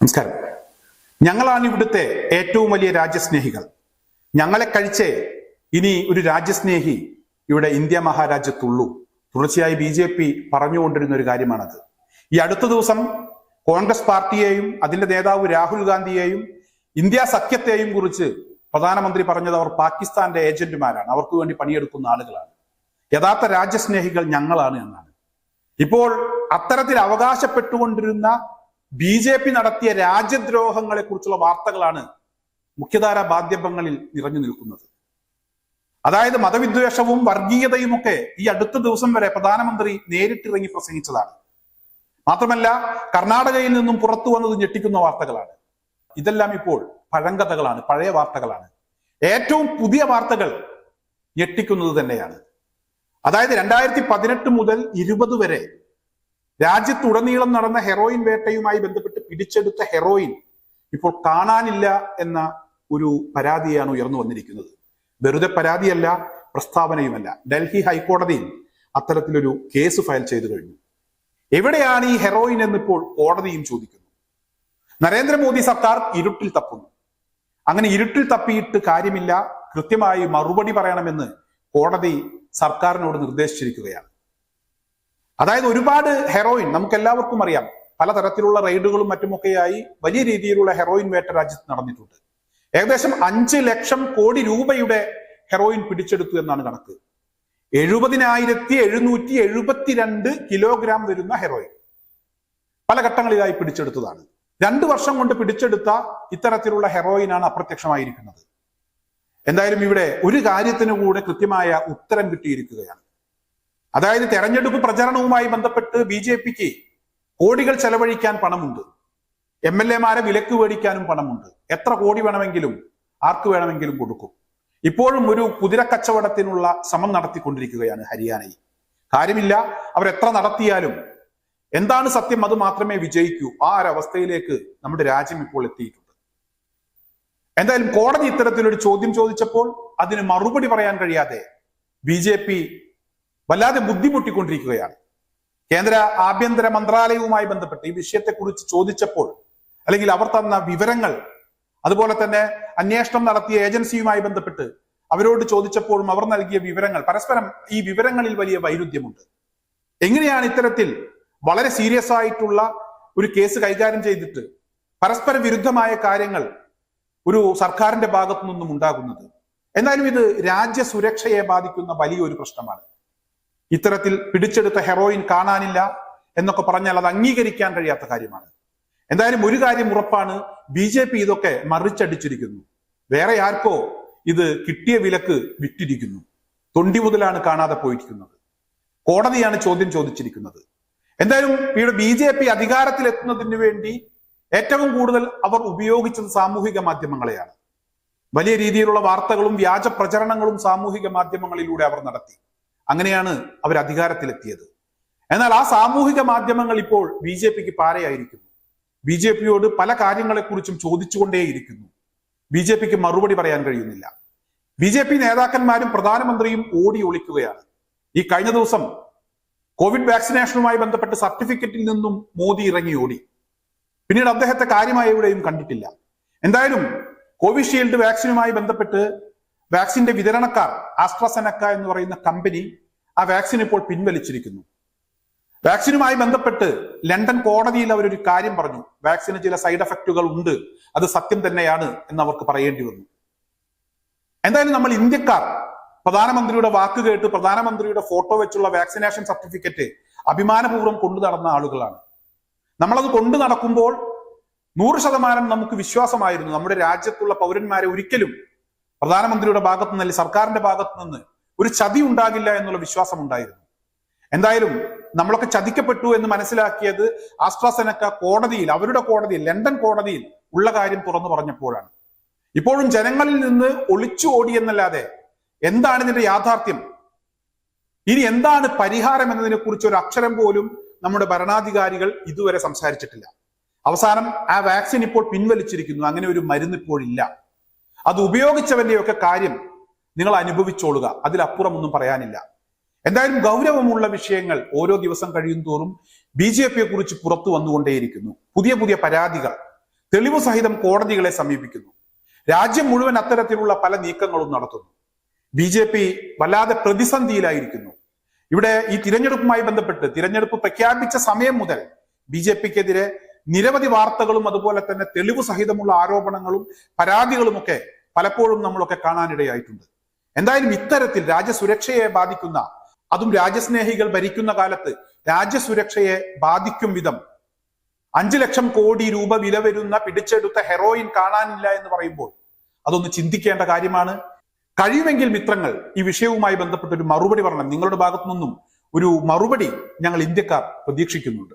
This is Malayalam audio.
നമസ്കാരം. ഞങ്ങളാണ് ഇവിടുത്തെ ഏറ്റവും വലിയ രാജ്യസ്നേഹികൾ. ഞങ്ങളെ കഴിച്ച് ഇനി ഒരു രാജ്യസ്നേഹി ഇവിടെ ഇന്ത്യ മഹാരാജ്യത്തുള്ളൂ. തുടർച്ചയായി ബി ജെ പി പറഞ്ഞുകൊണ്ടിരുന്ന ഒരു കാര്യമാണത്. ഈ അടുത്ത ദിവസം കോൺഗ്രസ് പാർട്ടിയെയും അതിന്റെ നേതാവ് രാഹുൽ ഗാന്ധിയെയും ഇന്ത്യ സഖ്യത്തെയും കുറിച്ച് പ്രധാനമന്ത്രി പറഞ്ഞത് അവർ പാകിസ്ഥാന്റെ ഏജന്റുമാരാണ്. അവർക്ക് വേണ്ടി പണിയെടുക്കുന്ന ആളുകളാണ്. യഥാർത്ഥ രാജ്യസ്നേഹികൾ ഞങ്ങളാണ് എന്നാണ്. ഇപ്പോൾ അത്തരത്തിൽ അവകാശപ്പെട്ടുകൊണ്ടിരുന്ന ബി ജെ പി നടത്തിയ രാജ്യദ്രോഹങ്ങളെ കുറിച്ചുള്ള വാർത്തകളാണ് മുഖ്യധാര മാധ്യമങ്ങളിൽ നിറഞ്ഞു നിൽക്കുന്നത്. അതായത് മതവിദ്വേഷവും വർഗീയതയും ഒക്കെ ഈ അടുത്ത ദിവസം വരെ പ്രധാനമന്ത്രി നേരിട്ടിറങ്ങി പ്രസംഗിച്ചതാണ്. മാത്രമല്ല കർണാടകയിൽ നിന്നും പുറത്തു വന്നത് ഞെട്ടിക്കുന്ന വാർത്തകളാണ്. ഇതെല്ലാം ഇപ്പോൾ പഴങ്കഥകളാണ് പഴയ വാർത്തകളാണ്. ഏറ്റവും പുതിയ വാർത്തകൾ ഞെട്ടിക്കുന്നത് തന്നെയാണ്. അതായത് രണ്ടായിരത്തി പതിനെട്ട് മുതൽ ഇരുപത് വരെ രാജ്യത്തുടനീളം നടന്ന ഹെറോയിൻ വേട്ടയുമായി ബന്ധപ്പെട്ട് പിടിച്ചെടുത്ത ഹെറോയിൻ ഇപ്പോൾ കാണാനില്ല എന്ന ഒരു പരാതിയാണ് ഉയർന്നു വന്നിരിക്കുന്നത്. വെറുതെ പരാതിയല്ല പ്രസ്താവനയുമല്ല. ഡൽഹി ഹൈക്കോടതിയിൽ അത്തരത്തിലൊരു കേസ് ഫയൽ ചെയ്തു കഴിഞ്ഞു. എവിടെയാണ് ഈ ഹെറോയിൻ എന്നിപ്പോൾ കോടതിയും ചോദിക്കുന്നു. നരേന്ദ്രമോദി സർക്കാർ ഇരുട്ടിൽ തപ്പുന്നു. അങ്ങനെ ഇരുട്ടിൽ തപ്പിയിട്ട് കാര്യമില്ല. കൃത്യമായി മറുപടി പറയണമെന്ന് കോടതി സർക്കാരിനോട് നിർദ്ദേശിച്ചിരിക്കുകയാണ്. അതായത് ഒരുപാട് ഹെറോയിൻ നമുക്ക് എല്ലാവർക്കും അറിയാം. പലതരത്തിലുള്ള റെയ്ഡുകളും മറ്റുമൊക്കെയായി വലിയ രീതിയിലുള്ള ഹെറോയിൻ വേട്ട രാജ്യത്ത് നടന്നിട്ടുണ്ട്. ഏകദേശം അഞ്ച് ലക്ഷം കോടി രൂപയുടെ ഹെറോയിൻ പിടിച്ചെടുത്തു എന്നാണ് കണക്ക്. എഴുപതിനായിരത്തി എഴുന്നൂറ്റി എഴുപത്തിരണ്ട് കിലോഗ്രാം വരുന്ന ഹെറോയിൻ പല ഘട്ടങ്ങളിലായി പിടിച്ചെടുത്തതാണ്. രണ്ടു വർഷം കൊണ്ട് പിടിച്ചെടുത്ത ഇത്തരത്തിലുള്ള ഹെറോയിനാണ് അപ്രത്യക്ഷമായിരിക്കുന്നത്. എന്തായാലും ഇവിടെ ഒരു കാര്യത്തിന് കൂടെ കൃത്യമായ ഉത്തരം കിട്ടിയിരിക്കുകയാണ്. അതായത് തെരഞ്ഞെടുപ്പ് പ്രചരണവുമായി ബന്ധപ്പെട്ട് ബി ജെ പിക്ക് കോടികൾ ചെലവഴിക്കാൻ പണമുണ്ട്. എം എൽ എമാരെ വിലക്ക് മേടിക്കാനും പണമുണ്ട്. എത്ര കോടി വേണമെങ്കിലും ആർക്ക് വേണമെങ്കിലും കൊടുക്കും. ഇപ്പോഴും ഒരു കുതിര കച്ചവടത്തിനുള്ള ശ്രമം നടത്തിക്കൊണ്ടിരിക്കുകയാണ് ഹരിയാനയിൽ. കാര്യമില്ല എത്ര നടത്തിയാലും എന്താണ് സത്യം അത് മാത്രമേ വിജയിക്കൂ. ആ ഒരവസ്ഥയിലേക്ക് നമ്മുടെ രാജ്യം ഇപ്പോൾ എത്തിയിട്ടുണ്ട്. എന്തായാലും കോടതി ഇത്തരത്തിലൊരു ചോദ്യം ചോദിച്ചപ്പോൾ അതിന് മറുപടി പറയാൻ കഴിയാതെ ബി ജെ പി വല്ലാതെ ബുദ്ധിമുട്ടിക്കൊണ്ടിരിക്കുകയാണ്. കേന്ദ്ര ആഭ്യന്തര മന്ത്രാലയവുമായി ബന്ധപ്പെട്ട് ഈ വിഷയത്തെക്കുറിച്ച് ചോദിച്ചപ്പോൾ അല്ലെങ്കിൽ അവർ തന്ന വിവരങ്ങൾ അതുപോലെ തന്നെ അന്വേഷണം നടത്തിയ ഏജൻസിയുമായി ബന്ധപ്പെട്ട് അവരോട് ചോദിച്ചപ്പോഴും അവർ നൽകിയ വിവരങ്ങൾ പരസ്പരം ഈ വിവരങ്ങളിൽ വലിയ വൈരുദ്ധ്യമുണ്ട്. എങ്ങനെയാണ് ഇത്തരത്തിൽ വളരെ സീരിയസ് ആയിട്ടുള്ള ഒരു കേസ് കൈകാര്യം ചെയ്തിട്ട് പരസ്പര വിരുദ്ധമായ കാര്യങ്ങൾ ഒരു സർക്കാരിന്റെ ഭാഗത്തു നിന്നും ഉണ്ടാകുന്നത്? എന്നാലും ഇത് രാജ്യസുരക്ഷയെ ബാധിക്കുന്ന വലിയൊരു പ്രശ്നമാണ്. ഇത്തരത്തിൽ പിടിച്ചെടുത്ത ഹെറോയിൻ കാണാനില്ല എന്നൊക്കെ പറഞ്ഞാൽ അത് അംഗീകരിക്കാൻ കഴിയാത്ത കാര്യമാണ്. എന്തായാലും ഒരു കാര്യം ഉറപ്പാണ് ബി ജെ പി ഇതൊക്കെ മറിച്ചടിച്ചിരിക്കുന്നു. വേറെ ആർക്കോ ഇത് കിട്ടിയ വിലക്ക് വിറ്റിരിക്കുന്നു. തൊണ്ടി മുതലാണ് കാണാതെ പോയിരിക്കുന്നത്. കോടതിയാണ് ചോദ്യം ചോദിച്ചിരിക്കുന്നത്. എന്തായാലും ഇവിടെ ബി ജെ പി അധികാരത്തിൽ എത്തുന്നതിന് വേണ്ടി ഏറ്റവും കൂടുതൽ അവർ ഉപയോഗിച്ചത് സാമൂഹിക മാധ്യമങ്ങളെയാണ്. വലിയ രീതിയിലുള്ള വാർത്തകളും വ്യാജ പ്രചരണങ്ങളും സാമൂഹിക മാധ്യമങ്ങളിലൂടെ അവർ നടത്തി. അങ്ങനെയാണ് അവർ അധികാരത്തിലെത്തിയത്. എന്നാൽ ആ സാമൂഹിക മാധ്യമങ്ങൾ ഇപ്പോൾ ബി ജെ പിക്ക് പാരയായിരിക്കുന്നു. ബി ജെ പിയോട് പല കാര്യങ്ങളെക്കുറിച്ചും ചോദിച്ചുകൊണ്ടേയിരിക്കുന്നു. ബി ജെ പിക്ക് മറുപടി പറയാൻ കഴിയുന്നില്ല. ബി ജെ പി നേതാക്കന്മാരും പ്രധാനമന്ത്രിയും ഓടി ഒളിക്കുകയാണ്. ഈ കഴിഞ്ഞ ദിവസം കോവിഡ് വാക്സിനേഷനുമായി ബന്ധപ്പെട്ട് സർട്ടിഫിക്കറ്റിൽ നിന്നും മോദി ഇറങ്ങി ഓടി. പിന്നീട് അദ്ദേഹത്തെ കാര്യമായി എവിടെയും കണ്ടിട്ടില്ല. എന്തായാലും കോവിഷീൽഡ് വാക്സിനുമായി ബന്ധപ്പെട്ട് വാക്സിന്റെ വിതരണക്കാർ ആസ്ട്രസെനക്ക എന്ന് പറയുന്ന കമ്പനി ആ വാക്സിൻ ഇപ്പോൾ പിൻവലിച്ചിരിക്കുന്നു. വാക്സിനുമായി ബന്ധപ്പെട്ട് ലണ്ടൻ കോടതിയിൽ അവരൊരു കാര്യം പറഞ്ഞു. വാക്സിന് ചില സൈഡ് എഫക്റ്റുകൾ ഉണ്ട്. അത് സത്യം തന്നെയാണ് എന്ന് അവർക്ക് പറയേണ്ടി വന്നു. എന്തായാലും നമ്മൾ ഇന്ത്യക്കാർ പ്രധാനമന്ത്രിയുടെ വാക്ക് കേട്ട് പ്രധാനമന്ത്രിയുടെ ഫോട്ടോ വെച്ചുള്ള വാക്സിനേഷൻ സർട്ടിഫിക്കറ്റ് അഭിമാനപൂർവം കൊണ്ടു നടന്ന ആളുകളാണ്. നമ്മളത് കൊണ്ടു നടക്കുമ്പോൾ നൂറ് ശതമാനം നമുക്ക് വിശ്വാസമായിരുന്നു. നമ്മുടെ രാജ്യത്തുള്ള പൗരന്മാരെ ഒരിക്കലും പ്രധാനമന്ത്രിയുടെ ഭാഗത്തു നിന്ന് അല്ലെങ്കിൽ സർക്കാരിന്റെ ഭാഗത്തു നിന്ന് ഒരു ചതി ഉണ്ടാകില്ല എന്നുള്ള വിശ്വാസം ഉണ്ടായിരുന്നു. എന്തായാലും നമ്മളൊക്കെ ചതിക്കപ്പെട്ടു എന്ന് മനസ്സിലാക്കിയത് ആസ്ട്രാസെനക്ക കോടതിയിൽ അവരുടെ കോടതിയിൽ ലണ്ടൻ കോടതിയിൽ ഉള്ള കാര്യം തുറന്നു പറഞ്ഞപ്പോഴാണ്. ഇപ്പോഴും ജനങ്ങളിൽ നിന്ന് ഒളിച്ചു ഓടി എന്നല്ലാതെ എന്താണ് ഇതിന്റെ യാഥാർത്ഥ്യം? ഇനി എന്താണ് പരിഹാരം എന്നതിനെ കുറിച്ച് ഒരു അക്ഷരം പോലും നമ്മുടെ ഭരണാധികാരികൾ ഇതുവരെ സംസാരിച്ചിട്ടില്ല. അവസാനം ആ വാക്സിൻ ഇപ്പോൾ പിൻവലിച്ചിരിക്കുന്നു. അങ്ങനെ ഒരു മരുന്ന് ഇപ്പോഴില്ല. അത് ഉപയോഗിച്ചവന്റെയൊക്കെ കാര്യം നിങ്ങൾ അനുഭവിച്ചോളുക. അതിലപ്പുറം ഒന്നും പറയാനില്ല. എന്തായാലും ഗൗരവമുള്ള വിഷയങ്ങൾ ഓരോ ദിവസം കഴിയും തോറും ബി ജെ പിയെ കുറിച്ച് പുറത്തു വന്നുകൊണ്ടേയിരിക്കുന്നു. പുതിയ പുതിയ പരാതികൾ തെളിവ് സഹിതം കോടതികളെ സമീപിക്കുന്നു. രാജ്യം മുഴുവൻ അത്തരത്തിലുള്ള പല നീക്കങ്ങളും നടത്തുന്നു. ബി ജെ പി വല്ലാതെ പ്രതിസന്ധിയിലായിരിക്കുന്നു. ഇവിടെ ഈ തിരഞ്ഞെടുപ്പുമായി ബന്ധപ്പെട്ട് തിരഞ്ഞെടുപ്പ് പ്രഖ്യാപിച്ച സമയം മുതൽ ബി ജെ പിക്കെതിരെ നിരവധി വാർത്തകളും അതുപോലെ തന്നെ തെളിവ് സഹിതമുള്ള ആരോപണങ്ങളും പരാതികളുമൊക്കെ പലപ്പോഴും നമ്മളൊക്കെ കാണാനിടയായിട്ടുണ്ട്. എന്തായാലും ഇത്തരത്തിൽ രാജ്യസുരക്ഷയെ ബാധിക്കുന്ന അതും രാജ്യസ്നേഹികൾ ഭരിക്കുന്ന കാലത്ത് രാജ്യസുരക്ഷയെ ബാധിക്കും വിധം അഞ്ചു ലക്ഷം കോടി രൂപ വില വരുന്ന പിടിച്ചെടുത്ത ഹെറോയിൻ കാണാനില്ല എന്ന് പറയുമ്പോൾ അതൊന്ന് ചിന്തിക്കേണ്ട കാര്യമാണ്. കഴിയുമെങ്കിൽ മിത്രങ്ങൾ ഈ വിഷയവുമായി ബന്ധപ്പെട്ട ഒരു മറുപടി പറയണം നിങ്ങളുടെ ഭാഗത്തു നിന്നും ഒരു മറുപടി ഞങ്ങൾ ഇന്ത്യക്കാർ പ്രതീക്ഷിക്കുന്നുണ്ട്.